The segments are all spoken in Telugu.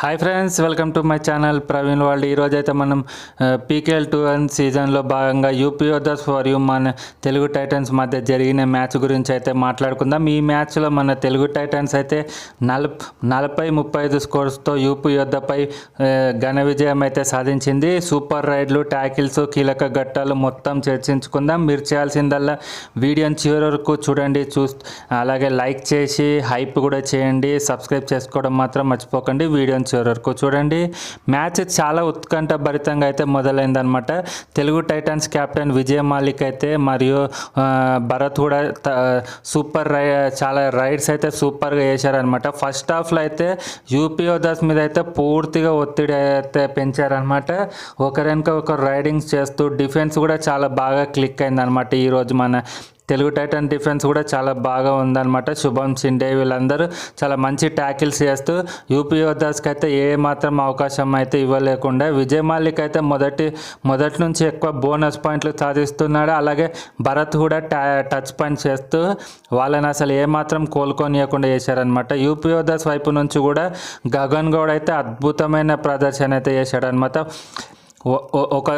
Hi friends welcome to my channel Praveen వాళ్ళు ఈరోజు అయితే మనం పీకేఎల్ టూ అండ్ సీజన్లో భాగంగా యూపీ యోధర్స్ ఫర్ యూ మన తెలుగు టైటన్స్ మధ్య జరిగిన మ్యాచ్ గురించి అయితే మాట్లాడుకుందాం. ఈ మ్యాచ్లో మన తెలుగు టైటన్స్ అయితే నలభ నలభై ముప్పై ఐదు స్కోర్స్తో యూపీ యోధపై ఘన విజయం అయితే సాధించింది. సూపర్ రైడ్లు ట్యాకిల్స్ కీలక ఘట్టాలు మొత్తం చర్చించుకుందాం. మీరు చేయాల్సిందల్లా వీడియోని చివరి వరకు చూడండి చూ అలాగే లైక్ చేసి హైప్ కూడా చేయండి. సబ్స్క్రైబ్ చేసుకోవడం మాత్రం మర్చిపోకండి. వీడియోని చివరి వరకు చూడండి. మ్యాచ్ చాలా ఉత్కంఠ భరితంగా అయితే మొదలైందనమాట తెలుగు టైటన్స్ కెప్టెన్ విజయ్ మాలిక్ అయితే మరియు భరత్ కూడా సూపర్ రై చాలా రైడ్స్ అయితే సూపర్గా వేశారనమాట ఫస్ట్ హాఫ్లో అయితే యూపీ మీద అయితే పూర్తిగా ఒత్తిడి అయితే పెంచారనమాట ఒకరెనక ఒకరు రైడింగ్స్ చేస్తూ డిఫెన్స్ కూడా చాలా బాగా క్లిక్ అయిందనమాట ఈరోజు మన తెలుగు టైటన్ డిఫెన్స్ కూడా చాలా బాగా ఉందన్నమాట. శుభం సిండే వీళ్ళందరూ చాలా మంచి ట్యాకిల్స్ చేస్తూ యూపీ యోధాస్కి అయితే ఏ మాత్రం అవకాశం అయితే ఇవ్వలేకుండా విజయ్ మాలిక్ అయితే మొదటి మొదటి నుంచి ఎక్కువ బోనస్ పాయింట్లు సాధిస్తున్నాడు. అలాగే భరత్ కూడా టచ్ పాయింట్ చేస్తూ వాళ్ళని అసలు ఏమాత్రం కోలుకోనియకుండా చేశారనమాట యూపీ యోధాస్ వైపు నుంచి కూడా గగన్ గౌడ్ అయితే అద్భుతమైన ప్రదర్శన అయితే చేశాడనమాట ఒక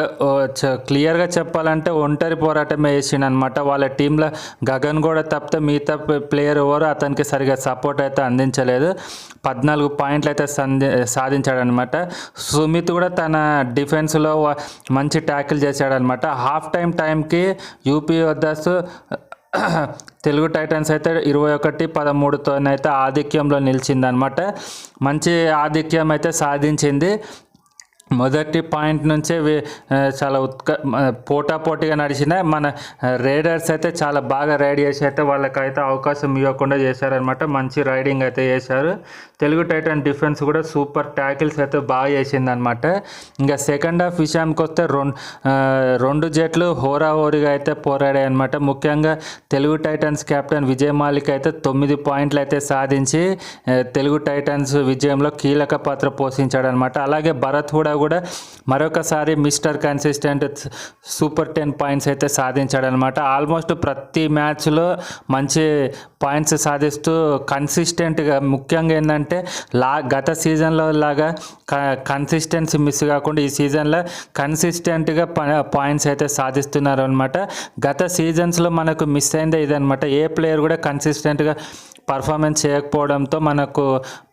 క్లియర్గా చెప్పాలంటే ఒంటరి పోరాటమే వేసిండు అనమాట వాళ్ళ టీంలో గగన్ కూడా తప్పితే మిగతా ప్లే- ప్లేయర్ ఎవరు అతనికి సరిగా సపోర్ట్ అయితే అందించలేదు. పద్నాలుగు పాయింట్లు అయితే సంధి సాధించాడనమాట సుమిత్ కూడా తన డిఫెన్స్లో మంచి ట్యాకిల్ చేశాడనమాట హాఫ్ టైం టైంకి యూపీ వద్దస్ తెలుగు టైటన్స్ అయితే ఇరవై ఒకటి పదమూడుతోనైతే ఆధిక్యంలో నిలిచిందనమాట మంచి ఆధిక్యం అయితే సాధించింది. మొదటి పాయింట్ నుంచే చాలా ఉత్క పోటాపోటీగా నడిచిన మన రైడర్స్ అయితే చాలా బాగా రైడ్ చేసి అయితే వాళ్ళకైతే అవకాశం ఇవ్వకుండా చేశారనమాట మంచి రైడింగ్ అయితే చేశారు. తెలుగు టైటన్ డిఫెన్స్ కూడా సూపర్ ట్యాకిల్స్ అయితే బాగా చేసిందనమాట ఇంకా సెకండ్ హాఫ్ విషయానికి వస్తే రెండు రెండు జట్లు హోరాహోరీగా అయితే పోరాడాయి అనమాట ముఖ్యంగా తెలుగు టైటన్స్ కెప్టెన్ విజయ్ మాలిక్ అయితే తొమ్మిది పాయింట్లు అయితే సాధించి తెలుగు టైటన్స్ విజయంలో కీలక పాత్ర పోషించాడనమాట అలాగే భరత్ కూడా కూడా మరొకసారి Mr consistent super ten points అయితే సాధించాడనమాట. ఆల్మోస్ట్ ప్రతి మ్యాచ్లో మంచి పాయింట్స్ సాధిస్తూ కన్సిస్టెంట్గా ముఖ్యంగా ఏంటంటే లా గత సీజన్లో లాగా కన్సిస్టెన్సీ మిస్ కాకుండా ఈ సీజన్లో కన్సిస్టెంట్గా పాయింట్స్ అయితే సాధిస్తున్నారు అనమాట గత సీజన్స్లో మనకు మిస్ అయిందే ఇదనమాట. ఏ ప్లేయర్ కూడా కన్సిస్టెంట్గా పర్ఫార్మెన్స్ చేయకపోవడంతో మనకు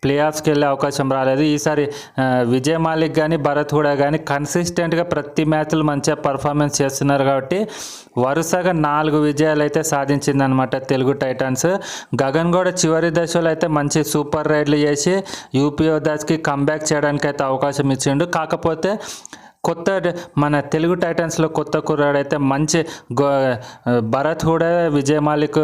ప్లే ఆఫ్స్కి వెళ్ళే అవకాశం రాలేదు. ఈసారి విజయ్ మాలిక్ కానీ భరత్ కూడా కానీ కన్సిస్టెంట్గా ప్రతి మ్యాచ్లు మంచిగా పర్ఫార్మెన్స్ చేస్తున్నారు కాబట్టి వరుసగా నాలుగు విజయాలు అయితే సాధించిందనమాట తెలుగు టైటన్స్. గగన్ కూడా చివరి దశలో అయితే మంచి సూపర్ రైడ్లు చేసి యూపీఓ దాస్కి కంబ్యాక్ చేయడానికి అయితే అవకాశం ఇచ్చిండు. కాకపోతే కొత్త మన తెలుగు టైటన్స్లో కొత్త కుర్రాడైతే అయితే మంచి గో భరత్ కూడా విజయ్ మాలిక్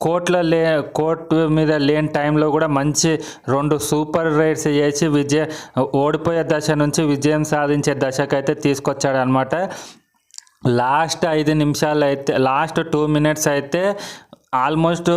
కోర్టులో లే కోర్టు మీద లేని టైంలో కూడా మంచి రెండు సూపర్ రైడ్స్ చేసి విజయ ఓడిపోయే దశ నుంచి విజయం సాధించే దశకైతే తీసుకొచ్చాడు అనమాట లాస్ట్ ఐదు నిమిషాలు అయితే లాస్ట్ టూ మినిట్స్ అయితే ఆల్మోస్ట్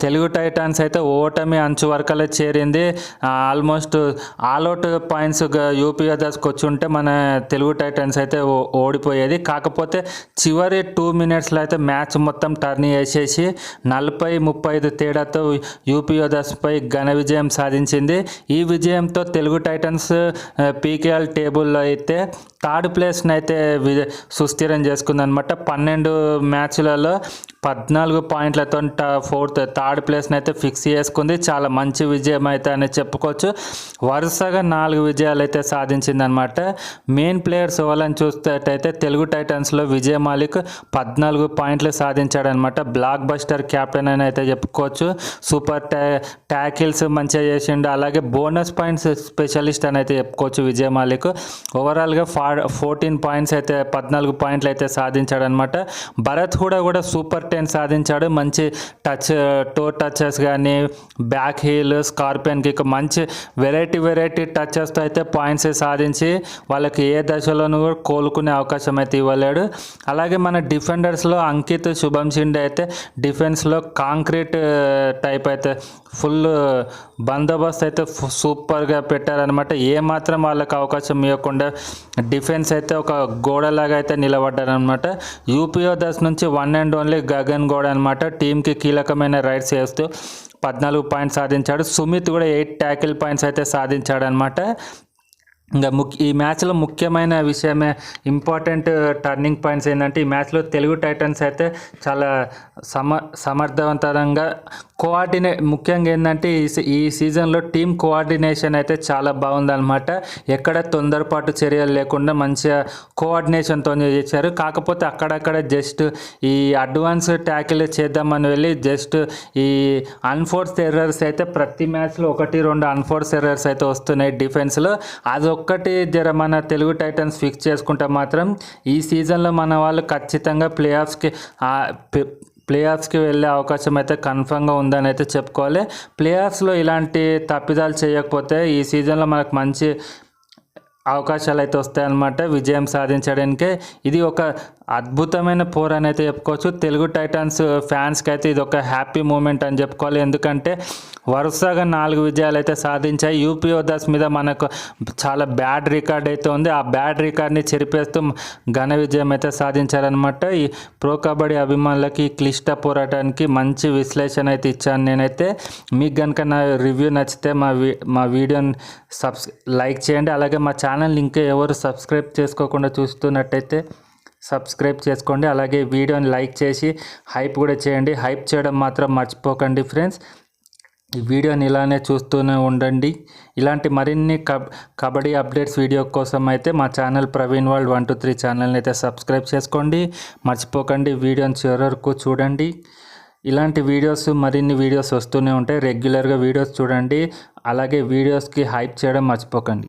తెలుగు టైటాన్స్ అయితే ఓటమి అంచు వరకలే చేరింది. ఆల్మోస్ట్ ఆల్అౌట్ పాయింట్స్ యూపీ దశకు వచ్చి ఉంటే మన తెలుగు టైటాన్స్ అయితే ఓడిపోయేది. కాకపోతే చివరి టూ మినిట్స్లో అయితే మ్యాచ్ మొత్తం టర్న్ చేసేసి నలభై ముప్పై ఐదు తేడాతో యూపీ పై ఘన విజయం సాధించింది. ఈ విజయంతో తెలుగు టైటన్స్ పీకేఎల్ టేబుల్లో అయితే థర్డ్ ప్లేస్ని అయితే వి- సుస్థిరం చేసుకుందనమాట పన్నెండు మ్యాచ్లలో పద్నాలుగు పాయింట్లతో ఫోర్త్ థర్డ్ ప్లేస్ని అయితే ఫిక్స్ చేసుకుంది. చాలా మంచి విజయం అయితే అని చెప్పుకోవచ్చు. వరుసగా నాలుగు విజయాలు అయితే సాధించిందనమాట మెయిన్ ప్లేయర్స్ ఎవరని చూస్తేటైతే తెలుగు టైటన్స్లో విజయ మాలిక్ పద్నాలుగు పాయింట్లు సాధించాడనమాట బ్లాక్ బస్టర్ క్యాప్టెన్ అని అయితే చెప్పుకోవచ్చు. సూపర్ టా ట్యాకిల్స్ మంచిగా చేసిండు. అలాగే బోనస్ పాయింట్స్ స్పెషలిస్ట్ అని అయితే చెప్పుకోవచ్చు విజయ మాలిక్. ఓవరాల్గా ఫా ఫోర్టీన్ పాయింట్స్ అయితే పద్నాలుగు పాయింట్లు అయితే సాధించాడనమాట భరత్ కూడా కూడా సూపర్ టెన్ సాధించాడు. మంచి టచ్ టో టచెస్ కానీ బ్యాక్ హీల్ స్కార్పియన్కి కిక్ మంచి వెరైటీ వెరైటీ టచెస్తో అయితే పాయింట్స్ సాధించి వాళ్ళకి ఏ దశలోనూ కూడా కోలుకునే అవకాశం అయితే ఇవ్వలేడు. అలాగే మన డిఫెండర్స్లో అంకిత్ శుభం షిండే అయితే డిఫెన్స్లో కాంక్రీట్ టైప్ అయితే ఫుల్ బందోబస్తు అయితే సూపర్గా పెట్టారనమాట ఏ మాత్రం వాళ్ళకి అవకాశం ఇవ్వకుండా డిఫెన్స్ అయితే ఒక గోడలాగా అయితే నిలబడ్డారనమాట యూపీఓ దశ నుంచి వన్ అండ్ ఓన్లీ గగన్ గోడ అనమాట టీంకి కీలకమైన రైడ్స్ వేస్తూ పద్నాలుగు పాయింట్స్ సాధించాడు. సుమిత్ కూడా ఎయిట్ ట్యాకిల్ పాయింట్స్ అయితే సాధించాడు అనమాట ఇంకా ముఖ్య ఈ మ్యాచ్లో ముఖ్యమైన విషయమే ఇంపార్టెంట్ టర్నింగ్ పాయింట్స్ ఏంటంటే ఈ మ్యాచ్లో తెలుగు టైటన్స్ అయితే చాలా సమ సమర్థవంతంగా కోఆర్డినే ముఖ్యంగా ఏంటంటే ఈ సీ- ఈ సీజన్లో టీం కోఆర్డినేషన్ అయితే చాలా బాగుందన్నమాట. ఎక్కడ తొందరపాటు చర్యలు లేకుండా మంచిగా కోఆర్డినేషన్తో చేశారు. కాకపోతే అక్కడక్కడ జస్ట్ ఈ అడ్వాన్స్ ట్యాకిల్ చేద్దామని వెళ్ళి జస్ట్ ఈ అన్ఫోర్స్ ఎర్రర్స్ అయితే ప్రతి మ్యాచ్లో ఒకటి రెండు అన్ఫోర్స్ ఎర్రర్స్ అయితే వస్తున్నాయి డిఫెన్స్లో. ఒక్కటి జర మన తెలుగు టైటన్స్ ఫిక్స్ చేసుకుంటే మాత్రం ఈ సీజన్లో మన వాళ్ళు ఖచ్చితంగా ప్లే ఆఫ్స్కి ప్లే ఆఫ్స్కి వెళ్ళే అవకాశం అయితే కన్ఫర్మ్గా ఉందని అయితే చెప్పుకోవాలి. ప్లే ఆఫ్స్లో ఇలాంటి తప్పిదాలు చేయకపోతే ఈ సీజన్లో మనకు మంచి అవకాశాలు అయితే వస్తాయన్నమాట విజయం సాధించడానికే. ఇది ఒక అద్భుతమైన పోర్ అని అయితే చెప్పుకోవచ్చు. తెలుగు టైటన్స్ ఫ్యాన్స్కి అయితే ఇది ఒక హ్యాపీ మూమెంట్ అని చెప్పుకోవాలి. ఎందుకంటే వరుసగా నాలుగు విజయాలు అయితే సాధించాయి. యూపీ ఓదాస్ మీద మనకు చాలా బ్యాడ్ రికార్డ్ అయితే ఉంది. ఆ బ్యాడ్ రికార్డ్ని చెరిపేస్తూ ఘన విజయం అయితే సాధించారనమాట ఈ ప్రో కబడ్డీ అభిమానులకి క్లిష్ట పోరాటానికి మంచి విశ్లేషణ అయితే ఇచ్చాను నేనైతే. మీకు కనుక నా రివ్యూ నచ్చితే మా వీ మా వీడియోని సబ్స్ లైక్ చేయండి. అలాగే మా ఛానల్ ఇంకా ఎవరు సబ్స్క్రైబ్ చేసుకోకుండా చూస్తున్నట్టయితే సబ్స్క్రైబ్ చేసుకోండి. అలాగే వీడియోని లైక్ చేసి హైప్ కూడా చేయండి. హైప్ చేయడం మాత్రం మర్చిపోకండి ఫ్రెండ్స్. ఈ వీడియోని ఇలానే చూస్తూనే ఉండండి. ఇలాంటి మరిన్ని కబ్ కబడ్డీ అప్డేట్స్ వీడియో కోసం అయితే మా channel Praveen world one two three ఛానల్ని అయితే సబ్స్క్రైబ్ చేసుకోండి. మర్చిపోకండి వీడియోని చివరి వరకు చూడండి. ఇలాంటి వీడియోస్ మరిన్ని వీడియోస్ వస్తూనే ఉంటాయి. రెగ్యులర్గా వీడియోస్ చూడండి. అలాగే వీడియోస్కి హైప్ చేయడం మర్చిపోకండి.